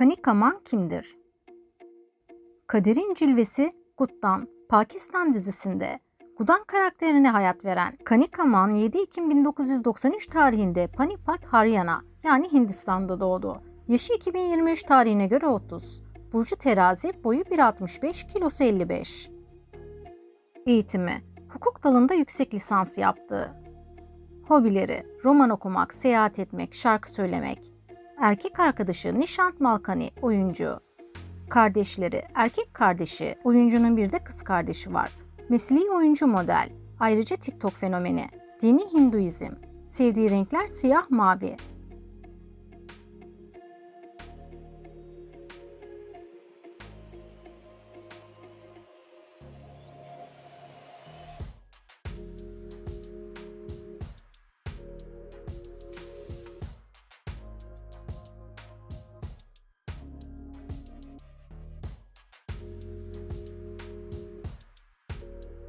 Kanikaman kimdir? Kadir'in cilvesi Gut'tan Pakistan dizisinde Gudan karakterine hayat veren Kanikaman 7 Ekim 1993 tarihinde Panipat, Haryana yani Hindistan'da doğdu. Yaşı 2023 tarihine göre 30. Burcu terazi, boyu 1.65, kilosu 55. Eğitimi Hukuk dalında yüksek lisans yaptı. Hobileri roman okumak, seyahat etmek, şarkı söylemek. Erkek arkadaşı Nişant Malkani, oyuncu. Kardeşleri, erkek kardeşi, oyuncunun bir de kız kardeşi var. Mesleği oyuncu model. Ayrıca TikTok fenomeni. Dini Hinduizm. Sevdiği renkler siyah mavi.